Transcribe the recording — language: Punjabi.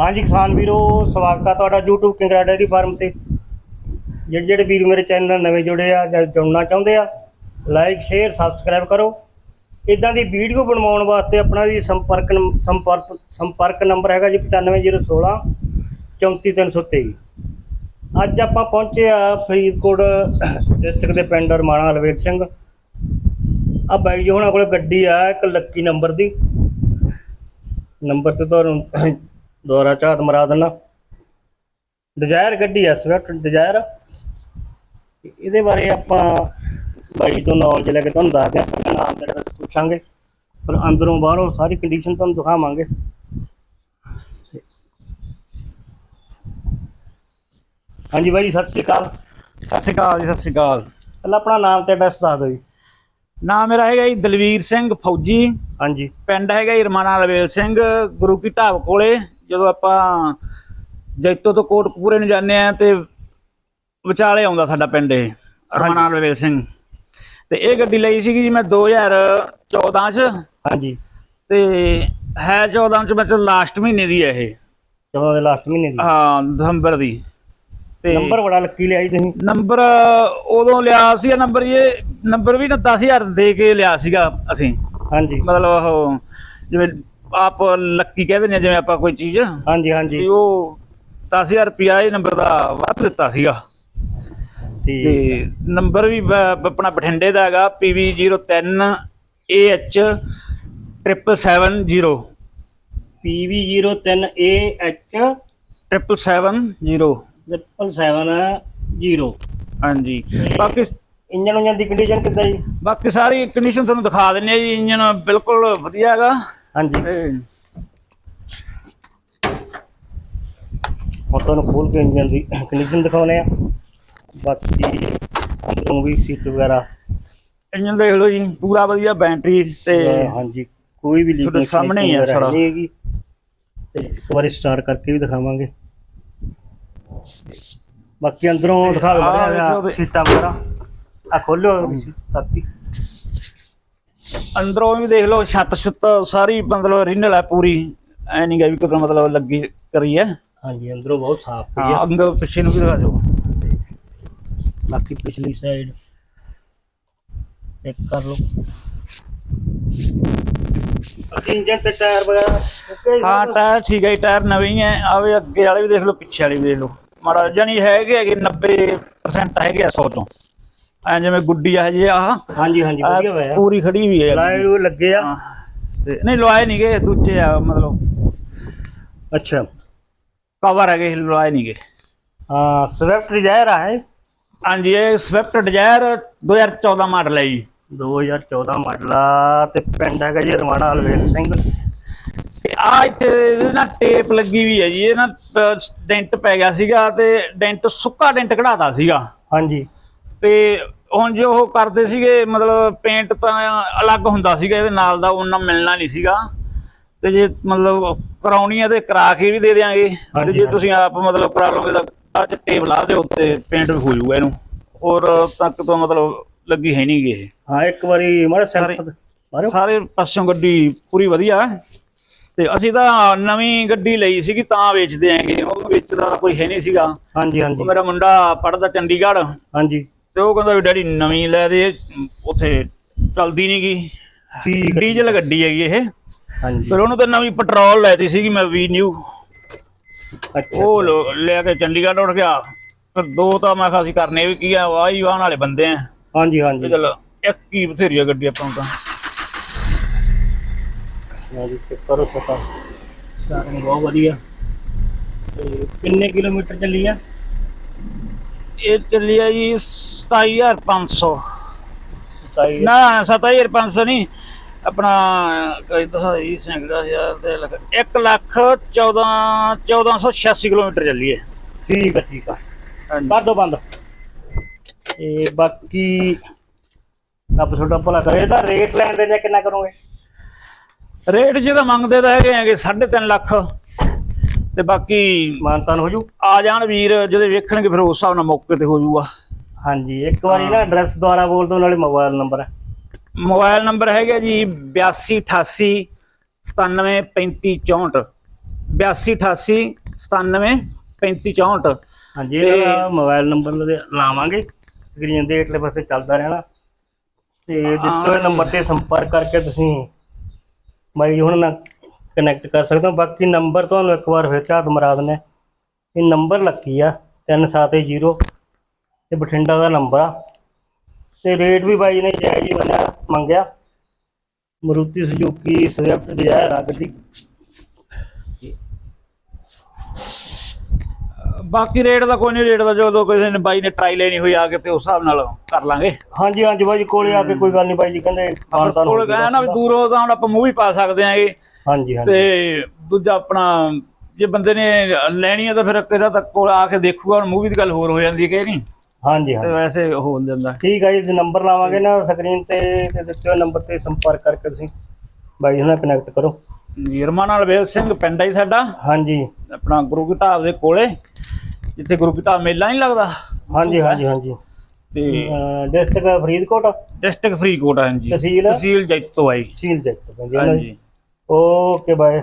ਹਾਂਜੀ ਕਿਸਾਨ ਵੀਰੋ, ਸਵਾਗਤ ਆ ਤੁਹਾਡਾ YouTube ਕਿੰਗਰਾ ਡੇਅਰੀ ਫਾਰਮ ਤੇ। ਜਿਹੜੇ ਜਿਹੜੇ ਵੀਰ ਮੇਰੇ ਚੈਨਲ ਨਾਲ ਨਵੇਂ ਜੁੜੇ ਆ ਜਾਂ ਜੁੜਨਾ ਚਾਹੁੰਦੇ ਆ ਲਾਈਕ ਸ਼ੇਅਰ ਸਬਸਕ੍ਰਾਈਬ ਕਰੋ। ਇਦਾਂ ਦੀ ਵੀਡੀਓ ਬਣਵਾਉਣ ਵਾਸਤੇ ਆਪਣਾ ਜੀ ਸੰਪਰਕ ਨੰ- ਸੰਪਰਕ ਸੰਪਰਕ ਨੰਬਰ ਹੈਗਾ ਜੀ 95016 34323 ਅੱਜ ਆਪਾਂ ਪਹੁੰਚੇ ਆ ਫਰੀਦਕੋਟ ਡਿਸਟ੍ਰਿਕਟ ਦੇ ਪਿੰਡ ਰਮਾਣਾ ਲਵੇਟ ਸਿੰਘ। ਆ ਬਾਈ ਜੀ ਹੁਣਾਂ ਕੋਲ ਗੱਡੀ ਆ, ਇੱਕ ਲੱਕੀ ਨੰਬਰ ਦੀ। ਨੰਬਰ ਤੇ ਤੁਹਾਨੂੰ ਦੁਆਰਾ ਝਾਤ ਮਰਾ ਦੇਣਾ ਡਿਜ਼ਾਇਰ ਗੱਡੀ ਆ ਸਵਿਫਟ ਡਿਜ਼ਾਇਰ। ਇਹਦੇ ਬਾਰੇ ਆਪਾਂ ਬਾਈ ਤੋਂ ਨੌਲੇਜ ਲੈ ਕੇ ਤੁਹਾਨੂੰ ਦੱਸਦੇ ਆਪਾਂ ਨਾਮ ਜਿਹੜਾ ਪੁੱਛਾਂਗੇ। ਪਰ ਅੰਦਰੋਂ ਬਾਹਰੋਂ ਸਾਰੀ ਕੰਡੀਸ਼ਨ ਤੁਹਾਨੂੰ ਦਿਖਾਵਾਂਗੇ। ਹਾਂਜੀ ਬਾਈ ਸਤਿ ਸ਼੍ਰੀ ਅਕਾਲ। ਸਤਿ ਸ਼੍ਰੀ ਅਕਾਲ ਜੀ ਸਤਿ ਸ਼੍ਰੀ ਅਕਾਲ। ਪਹਿਲਾਂ ਆਪਣਾ ਨਾਮ ਤੇ ਐਡਰੈਸ ਦੱਸ ਦਿਓ ਜੀ। ਨਾਮ ਮੇਰਾ ਹੈਗਾ ਜੀ ਦਲਵੀਰ ਸਿੰਘ ਫੌਜੀ। ਹਾਂਜੀ। ਪਿੰਡ ਹੈਗਾ ਜੀ ਰਮਾਣਾ ਲਵੇਲ ਸਿੰਘ ਗੁਰੂ ਕੀ ਢਾਬ ਕੋਲੇ। ਜਦੋਂ ਆਪਾਂ ਜੈਤੋ ਤੋਂ ਕੋਟਕਪੂਰੇ ਨੂੰ ਜਾਂਦੇ ਆ ਤੇ ਵਿਚਾਲੇ ਆਉਂਦਾ ਸਾਡਾ ਪਿੰਡ ਇਹ ਰਮਾਣਾ ਲਵੇਲ ਸਿੰਘ। ਤੇ ਇਹ ਗੱਡੀ ਲਈ ਸੀਗੀ ਜੀ ਮੈਂ 2014 ਚ। ਹਾਂਜੀ। ਤੇ ਹੈ 14 ਚ ਮਤਲਬ ਲਾਸਟ ਮਹੀਨੇ ਦੀ ਹੈ ਇਹ। ਜਦੋਂ ਦੇ ਲਾਸਟ ਮਹੀਨੇ ਦੀ। ਹਾਂ ਦਸੰਬਰ ਦੀ। ਤੇ ਨੰਬਰ ਬੜਾ ਲੱਕੀ ਲਿਆ ਜੀ ਤੁਸੀਂ। ਨੰਬਰ ਉਦੋਂ ਲਿਆ ਸੀ ਨੰਬਰ ਇਹ ਨੰਬਰ ਵੀ ਨਾ 10000 ਦੇ ਕੇ ਲਿਆ ਸੀਗਾ ਅਸੀਂ। ਹਾਂਜੀ। ਮਤਲਬ ਉਹ ਜਿਵੇਂ ਆਪ ਲੱਕੀ ਕਹਿੰਦੇ ਨੇ ਜਿਵੇਂ ਆਪਾਂ ਕੋਈ ਚੀਜ਼। ਹਾਂਜੀ ਵੀ ਹਾਂਜੀ ਉਹ 10000 ਰੁਪਿਆ ਇਹ ਨੰਬਰ ਦਾ ਵੱਧ ਦਿੱਤਾ ਸੀਗਾ। ਠੀਕ। ਤੇ ਨੰਬਰ ਵੀ ਬ- ਆਪਣਾ ਬਠਿੰਡੇ ਦਾ ਹੈਗਾ PV03 AH 770 PV03AH 770 770 ਹਾਂਜੀ। ਬਾਕੀ ਇੰਜਨ ਉਂਜਨ ਦੀ ਕੰਡੀਸ਼ਨ ਕਿੱਦਾਂ ਜੀ? ਬਾਕੀ ਸਾਰੀ ਕੰਡੀਸ਼ਨ ਤੁਹਾਨੂੰ ਦਿਖਾ ਦਿੰਨੇ ਆ ਜੀ ਇੰਜਨ ਬਿਲਕੁਲ ਵਧੀਆ ਹੈਗਾ। ਹਾਂਜੀ। ਹੁਣ ਤੁਹਾਨੂੰ ਖੋਲ ਕੇ ਇੰਜਨ ਦੀ ਕੰਡੀਸ਼ਨ ਦਿਖਾਉਨੇ ਆ ਬਾਕੀ ਅੰਦਰੋਂ ਵੀ ਸੀਟ ਵਗੈਰਾ। ਇੰਜਨ ਦੇਖ ਲਓ ਜੀ ਪੂਰਾ ਵਧੀਆ ਬੈਟਰੀ ਤੇ ਹਾਂਜੀ ਕੋਈ ਵੀ ਲੀਕ ਸਾਹਮਣੇ ਹੀ ਆ ਸਾਰਾ। ਤੇ ਇੱਕ ਵਾਰੀ ਸਟਾਰਟ ਕਰਕੇ ਵੀ ਦਿਖਾਵਾਂਗੇ। ਬਾਕੀ ਅੰਦਰੋਂ ਦਿਖਾ ਦਿਓ। ਸੀਟਾਂ ਵਗੈਰਾ। ਆ ਖੋਲਿਓ ਸਾਥੀ। ਅੰਦਰੋਂ ਵੀ ਦੇਖ ਲਓ ਛੱਤ ਛੁੱਤ ਸਾਰੀ ਮਤਲਬ ਰਿਨਲ ਹੈ ਪੂਰੀ। ਐ ਨਹੀਂ ਗਾ ਵੀ ਕੋਈ ਮਤਲਬ ਲੱਗੀ ਕਰੀ ਹੈ। ਹਾਂਜੀ ਅੰਦਰੋਂ ਬਹੁਤ ਸਾਫ਼ ਪਈ ਹਾਂ ਆ ਅੰਦਰ ਪਿੱਛੇ ਨੂੰ ਵੀ ਦਿਖਾ ਦਿਓ। ਬਾਕੀ ਪਿਛਲੀ ਸਾਈਡ ਚੈੱਕ ਕਰ ਲਓ। ਇੰਜਨ ਤੇ ਟਾਇਰ ਵਗੈਰਾ? ਹਾਂ ਟਾਇਰ ਠੀਕ ਹੈ ਟਾਇਰ ਨਵੇਂ ਹੀ ਹੈ। ਆਵੇ ਅੱਗੇ ਵਾਲੇ ਵੀ ਦੇਖ ਲਓ ਪਿੱਛੇ ਵਾਲੇ ਵੀ ਦੇਖ ਲਓ। ਮਾੜਾ ਜਾਨੀ ਹੈਗੇ ਹੈਗੇ 90% ਹੈਗੇ ਆ 100 ਤੋਂ ਐ ਜਿਵੇਂ ਗੁੱਡੀ ਆ ਜੀ ਆਹ। ਹਾਂਜੀ ਹਾਂਜੀ ਵਧੀਆ ਹੋਇਆ। ਪੂਰੀ ਖੜੀ ਵੀ ਹੈ। ਲਾਏ ਹੋਏ ਲੱਗੇ ਆ। ਤੇ ਨਹੀਂ ਲਵਾਏ ਨਹੀਂ ਗਏ ਦੂਜੇ ਆ ਮਤਲਬ। ਅੱਛਾ। ਕਵਰ ਹੈਗੇ ਲਵਾਏ ਨਹੀਂ ਗਏ। ਹਾਂ ਸਵਿਫਟ ਡਿਜ਼ਾਇਰ ਆ ਹੈ ਹਾਂਜੀ ਇਹ ਸਵਿਫਟ ਡਿਜ਼ਾਇਰ 2014 ਮਾਡਲ ਹੈ ਜੀ। 2014 ਮਾਡਲ ਆ ਤੇ ਪਿੰਡ ਹੈਗਾ ਜੀ ਰਵਾਣਾ ਹਲਵੇਲ ਸਿੰਘ। ਤੇ ਆ ਇੱਥੇ ਨਾਲ ਟੇਪ ਲੱਗੀ ਵੀ ਹੈ ਜੀ ਇਹ ਨਾ ਡੈਂਟ ਪੈ ਗਿਆ ਸੀਗਾ ਤੇ ਡੈਂਟ ਸੁੱਕਾ ਡੈਂਟ ਕਢਾਤਾ ਸੀਗਾ। ਹਾਂਜੀ। ਤੇ ਹੁਣ ਜੇ ਉਹ ਕਰਦੇ ਸੀਗੇ ਮਤਲਬ ਪੇਂਟ ਤਾਂ ਅਲੱਗ ਹੁੰਦਾ ਸੀਗਾ ਇਹਦੇ ਨਾਲ ਦਾ ਉਹਨਾਂ ਮਿਲਣਾ ਨਹੀਂ ਸੀਗਾ। ਤੇ ਜੇ ਮਤਲਬ ਕਰਾਉਣੀ ਹੈ ਤੇ ਕਰਾ ਕੇ ਵੀ ਦੇ ਦੇਾਂਗੇ ਤੇ ਜੇ ਤੁਸੀਂ ਆਪ ਮਤਲਬ ਕਰਾ ਲਓਗੇ ਤਾਂ ਚ ਟੇਪ ਲਾ ਦਿਓ ਤੇ ਪੇਂਟ ਹੋ ਜਾਊਗਾ ਇਹਨੂੰ। ਔਰ ਤੱਕ ਤੋਂ ਮਤਲਬ ਲੱਗੀ ਹੈ ਨਹੀਂ ਇਹ। ਹਾਂ ਇੱਕ ਵਾਰੀ ਮਾਰੇ ਸਾਰੇ- ਸੈਂਪਲ ਸਾਰੇ ਪਾਸਿਓਂ ਗੱਡੀ ਪੂਰੀ ਵਧੀਆ। ਤੇ ਅਸੀਂ ਤਾਂ ਨਵੀਂ ਗੱਡੀ ਲਈ ਸੀਗੀ ਤਾਂ ਵੇਚਦੇ ਆਂਗੇ ਉਹ ਵੇਚਦਾ ਕੋਈ ਹੈ ਨਹੀਂ ਸੀਗਾ। ਹਾਂਜੀ ਹਾਂਜੀ। ਮੇਰਾ ਮੁੰਡਾ ਪੜਦਾ ਚੰਡੀਗੜ੍ਹ। ਹਾਂਜੀ। ਤੇ ਉਹ ਕਹਿੰਦਾ ਵੀ ਡੈਡੀ ਨਵੀਂ ਲੈ ਦੇ ਉੱਥੇ ਚਲਦੀ ਨਹੀਂ ਗਈ ਠੀਕ। ਡੀਜ਼ਲ ਗੱਡੀ ਹੈਗੀ ਇਹ। ਹਾਂਜੀ। ਫਿਰ ਉਹਨੂੰ ਤਾਂ ਨਵੀਂ ਪੈਟਰੋਲ ਲੈਤੀ ਸੀਗੀ ਮੈਂ ਵੀ ਨਿਊ। ਅੱਛਾ ਉਹ ਲੋ- ਲੈ ਕੇ ਚੰਡੀਗੜ੍ਹ ਉੱਠ ਗਿਆ। ਫਿਰ ਦੋ ਤਾਂ ਮੈਂ ਅਸੀਂ ਕਰਨੇ ਵੀ ਕੀ ਆ ਵਾਹ ਵਾਹਣ ਵਾਲੇ ਬੰਦੇ ਆ। ਹਾਂਜੀ ਤੇ ਹਾਂਜੀ ਚਲ ਇੱਕ ਹੀ ਬਥੇਰੀ ਆ ਗੱਡੀ ਆਪਾਂ ਨੂੰ ਤਾਂ। ਹਾਂਜੀ ਚੈੱਕ ਕਰੋ ਸਤਾ ਸਟਾਰਟਿੰਗ ਬਹੁਤ ਵਧੀਆ। ਤੇ ਕਿੰਨੇ ਕਿਲੋਮੀਟਰ ਚੱਲੀ ਆ? ਇਹ ਚੱਲੀ ਆ ਜੀ 27500 27 ਨਾ 27500 ਨਹੀਂ ਆਪਣਾ ਕੋਈ ਤਾਂ ਹੀ ਸੰਗਦਾ ਯਾਰ ਤੇ 1 ਲੱਖ 14 1486 ਕਿਲੋਮੀਟਰ ਚੱਲੀ ਹੈ ਠੀਕ ਆ ਠੀਕ ਹਾਂਜੀ। ਕਰ ਦੋ ਬੰਦ। ਤੇ ਬਾਕੀ ਰੱਬ ਤੁਹਾਡਾ ਭਲਾ ਕਰੇ ਇਹਦਾ ਰੇਟ ਲੈਣ ਦੇ ਜਾਂ ਕਿੰਨਾ ਕਰੋਗੇ? ਰੇਟ ਜਿਹਦਾ ਮੰਗਦੇ ਤਾਂ ਹੈਗੇ ਹੈਗੇ 3.5 ਲੱਖ। ਤੇ ਬਾਕੀ ਮਾਨਤਾਨ ਹੋ ਜੂ? ਆ ਜਾਣ ਵੀਰ ਜਦੋਂ ਵੇਖਣਗੇ ਫਿਰ ਉਸ ਹਿਸਾਬ ਨਾਲ ਮੌਕੇ ਤੇ ਹੋ ਜਾਊਗਾ। ਹਾਂਜੀ ਇੱਕ ਵਾਰੀ ਨਾ ਐਡਰੈਸ ਦੁਆਰਾ ਬੋਲ ਦਿਓ ਨਾਲੇ ਮੋਬਾਈਲ ਨੰਬਰ ਮੋਬਾਈਲ ਨੰਬਰ ਹੈਗਾ ਜੀ 8288 973564 8288 97 3564 ਹਾਂਜੀ ਇਹਨਾਂ ਦਾ ਮੋਬਾਈਲ ਨੰਬਰ ਲਾਵਾਂਗੇ। ਸਕਰੀਨ ਦੇ ਹੇਠਲੇ ਪਾਸੇ ਚੱਲਦਾ ਰਹਿਣਾ। ਤੇ ਦਿੱਤੇ ਨੰਬਰ ਤੇ ਸੰਪਰਕ ਕਰਕੇ ਤੁਸੀਂ ਬਾਈ ਹੁਣ ਨਾਲ ਕਨੈਕਟ ਕਰ ਸਕਦੇ ਹੋ। ਬਾਕੀ ਨੰਬਰ ਤੁਹਾਨੂੰ ਇੱਕ ਵਾਰ ਫਿਰ ਝਾਤ ਮਰਾ ਦਿੰਦੇ ਹਾਂ। ਇਹ ਨੰਬਰ ਲੱਕੀ ਆ 370 ਤੇ ਬਠਿੰਡਾ ਦਾ ਨੰਬਰ ਆ। ਤੇ ਰੇਟ ਵੀ ਬਾਈ ਨੇ ਜਾਇਜ਼ ਹੀ ਬਣਿਆ ਮੰਗਿਆ। ਮਰੂਤੀ ਸੁਜ਼ੂਕੀ ਸਵਿਫਟ ਡਿਜ਼ਾਇਰ ਆ ਗੱਡੀ ਬਾਕੀ ਰੇਟ ਦਾ ਕੋਈ ਨਹੀਂ ਰੇਟ ਦਾ ਜਦੋਂ ਕਿਸੇ ਨੇ ਬਾਈ ਨੇ ਟਰਾਈ ਲੈਣੀ ਹੋਈ ਆ ਕੇ ਤੇ ਉਸ ਹਿਸਾਬ ਨਾਲ ਕਰ ਲਾਂਗੇ। ਹਾਂਜੀ ਹਾਂਜੀ ਬਾਈ ਜੀ ਕੋਲੇ ਆ ਕੇ ਕੋਈ ਗੱਲ ਨਹੀਂ ਬਾਈ ਜੀ ਕਹਿੰਦੇ ਖਾਣ ਤਾਂ ਕੋਲ ਕਹਿੰਦਾ ਨਾ ਵੀ ਦੂਰੋਂ ਤਾਂ ਹੁਣ ਆਪਾਂ ਮੂੰਹ ਵੀ ਪਾ ਸਕਦੇ ਆਂਗੇ। ਹਾਂਜੀ ਹਾਂਜੀ। ਤੇ ਦੂਜਾ ਆਪਣਾ ਜੇ ਬੰਦੇ ਨੇ ਲੈਣੀ ਹੈ ਤਾਂ ਫਿਰ ਕਿਹੜਾ ਤਾਂ ਕੋਲ ਆ ਕੇ ਦੇਖੂਗਾ ਹੁਣ ਮੂਵੀ ਦੀ ਗੱਲ ਹੋਰ ਹੋ ਜਾਂਦੀ ਹੈ ਕਿ ਨਹੀਂ? ਹਾਂਜੀ ਤੇ ਹਾਂਜੀ ਵੈਸੇ ਹੋ ਜਾਂਦਾ। ਠੀਕ ਹੈ ਜੀ ਨੰਬਰ ਲਾਵਾਂਗੇ ਨਾ ਸਕਰੀਨ ਤੇ ਤੇ ਦਿੱਤੇ ਨੰਬਰ ਤੇ ਸੰਪਰਕ ਕਰਕੇ ਤੁਸੀਂ। ਬਾਈ ਨਾਲ ਕਨੈਕਟ ਕਰੋ। ਨਿਰਮਾ ਨਾਲ ਵੇਲ ਸਿੰਘ ਪਿੰਡ ਹੈ ਜੀ ਸਾਡਾ। ਹਾਂਜੀ। ਆਪਣਾ ਗੁਰੂ ਕੀ ਢਾਬ ਦੇ ਕੋਲੇ ਜਿੱਥੇ ਗੁਰੂ ਕੀ ਢਾਬ ਮੇਲਾ ਨਹੀਂ ਲੱਗਦਾ? ਹਾਂਜੀ ਹਾਂਜੀ ਹਾਂਜੀ। ਤੇ ਡਿਸਟ੍ਰਿਕਟ ਫਰੀਦਕੋਟ? ਡਿਸਟ੍ਰਿਕਟ ਫਰੀਦਕੋਟ ਹੈ ਜੀ। ਤਹਿਸੀਲ? ਤਹਿਸੀਲ ਜੈਤੋ ਆਈ ਸੀਲ ਜੈਕਟ ਹੈ ਹਾਂਜੀ ਓਕੇ ਬਾਏ